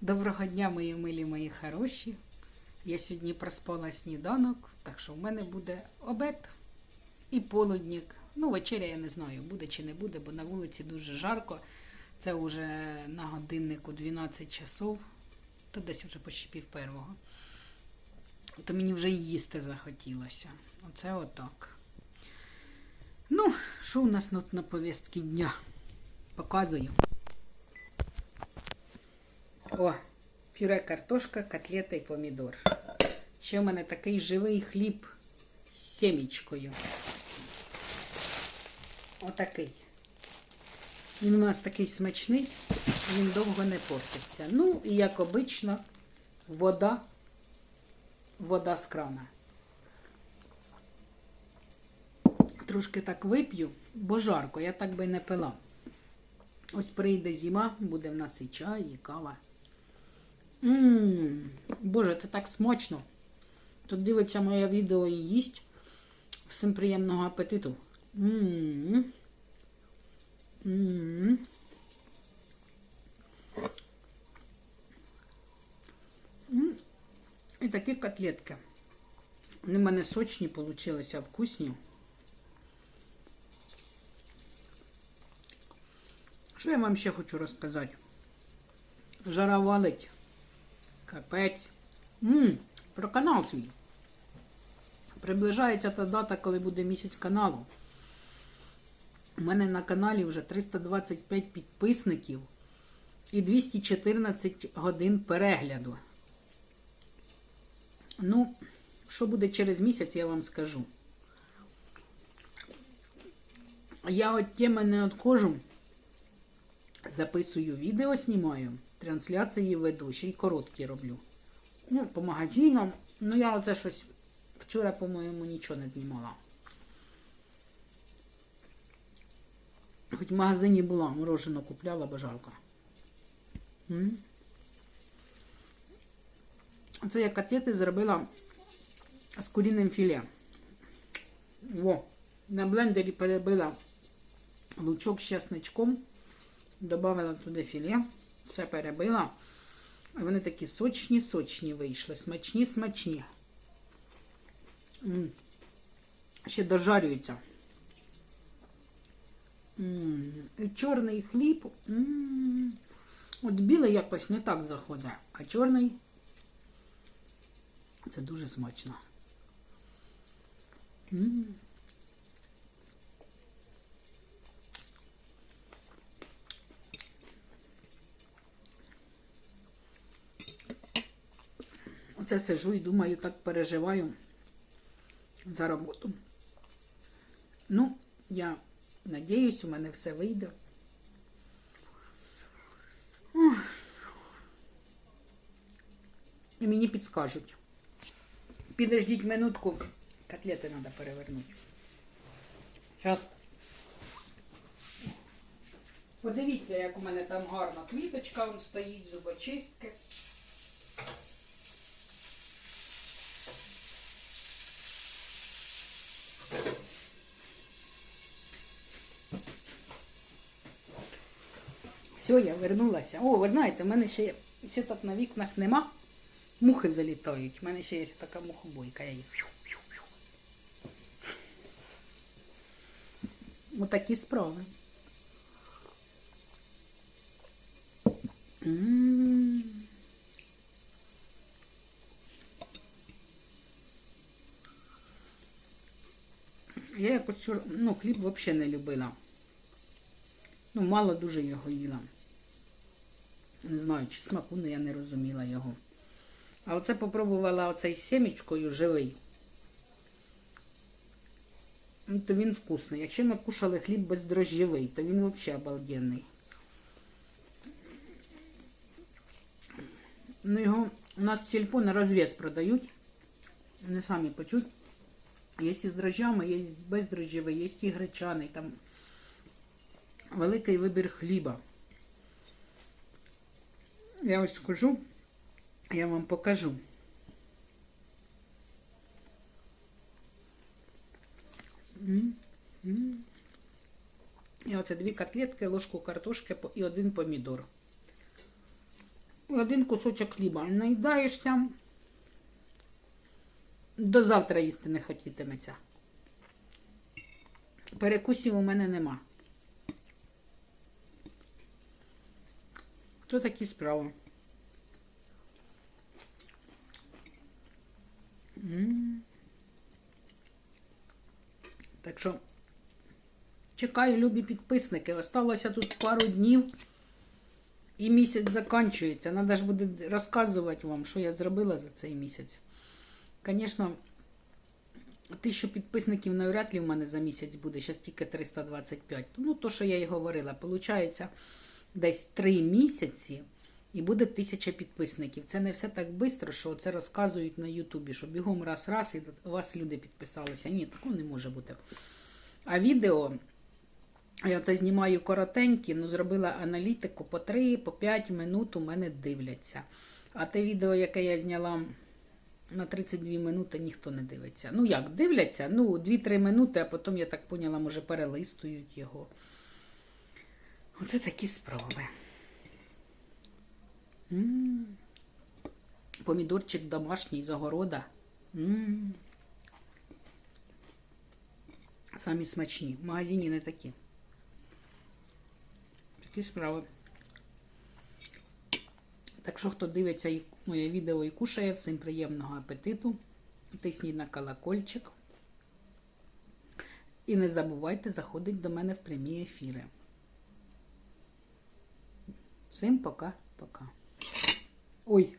Доброго дня, мої милі, мої хороші. Я сьогодні проспала сніданок, так що в мене буде обед і полудник. Ну, вечеря я не знаю, буде чи не буде, бо на вулиці дуже жарко. Це вже на годиннику 12 часов, то десь вже почти пів первого. То мені вже й їсти захотілося. Оце отак. Ну, що у нас тут на повістки дня? Показую. О, пюре картошка, котлета і помідор. Ще в мене такий живий хліб з сімічкою. Отакий. Він у нас такий смачний, він довго не портиться. Ну, і як обично, вода, вода з крана. Трошки так вип'ю, бо жарко, я так би не пила. Ось прийде зима, буде в нас і чай, і кава. Ммм, Боже, це так смачно. Тут дивиться моє відео і їсть. Всім приємного апетиту. Ммм. Ммм. І такі котлетки. Вони в мене сочні получилися, вкусні. Що я вам ще хочу розказати? Жара валить. Капець. Ммм, про канал свій. Приближається та дата, коли буде місяць каналу. У мене на каналі вже 325 підписників і 214 годин перегляду. Ну, що буде через місяць, я вам скажу. Я от теми не откожу. Записую відео, знімаю, трансляції веду, ще й короткі роблю. Ну, по магазинам. Ну, я оце щось вчора, по-моєму, нічого не знімала. Хоч в магазині була, морожено купляла, бо. Це я котлети зробила з курінним філе. Во, на блендері перебила лучок з чесничком. Добавила туди філе, все перебила. І вони такі сочні-сочні вийшли. Смачні-смачні. Ще дожарюються. І чорний хліб. М. От білий якось не так заходить, а чорний це дуже смачно. М. Оце сижу і думаю, так переживаю за роботу. Ну, я надіюсь, у мене все вийде. Ох. І мені підскажуть. Підождіть минутку, котлети треба перевернути. Зараз. Подивіться, як у мене там гарна квіточка, стоїть, зубочистки. Все, я вернулася. О, ви знаєте, в мене ще сіток на вікнах нема. Мухи залітають. У мене ще є така мухобойка. Я їх. Отакі справи. М. Я якось вчора, ну, хліб взагалі не любила. Ну, мало дуже його їла. Не знаю, чи смаку, але я не розуміла його. А оце попробувала оцей сімечкою живий. Ну, то він вкусний. Якщо ми кушали хліб бездрожжєвий, то він взагалі обалденний. Ну, його у нас в сільпо на розв'яз продають. Вони самі почуть. Є і з дрожжами, є бездрожжєвий, є і гречаний. Там великий вибір хліба. Я ось скажу, я вам покажу. І оце дві котлетки, ложку картошки і один помідор. один кусочок хліба. Наїдаєшся. До завтра їсти не хотітиметься. Перекусів у мене нема. Це такі справи. Так що чекаю, любі підписники. Осталося тут пару днів і місяць закінчується. Надо ж буде розказувати вам, що я зробила за цей місяць. Звісно, тисячу підписників навряд ли в мене за місяць буде, зараз тільки 325. Ну, то, що я і говорила, Получається, десь 3 місяці і буде тисяча підписників. Це не все так швидко, що це розказують на Ютубі, що бігом раз-раз і у вас люди підписалися. Ні, такого не може бути. А відео, я це знімаю коротенькі, ну зробила аналітику по 3, по 5 минут у мене дивляться. А те відео, яке я зняла на 32 минути, ніхто не дивиться. Ну як, дивляться? Ну, 2-3 минути, а потім, я так поняла, може, перелистують його. Оце такі справи. М. Помідорчик домашній з огорода. М. Самі смачні. В магазині не такі. Такі справи. Так що, хто дивиться моє відео і кушає, всім приємного апетиту. Тисніть на колокольчик. І не забувайте заходити до мене в прямі ефіри. Всім пока-пока. Ой,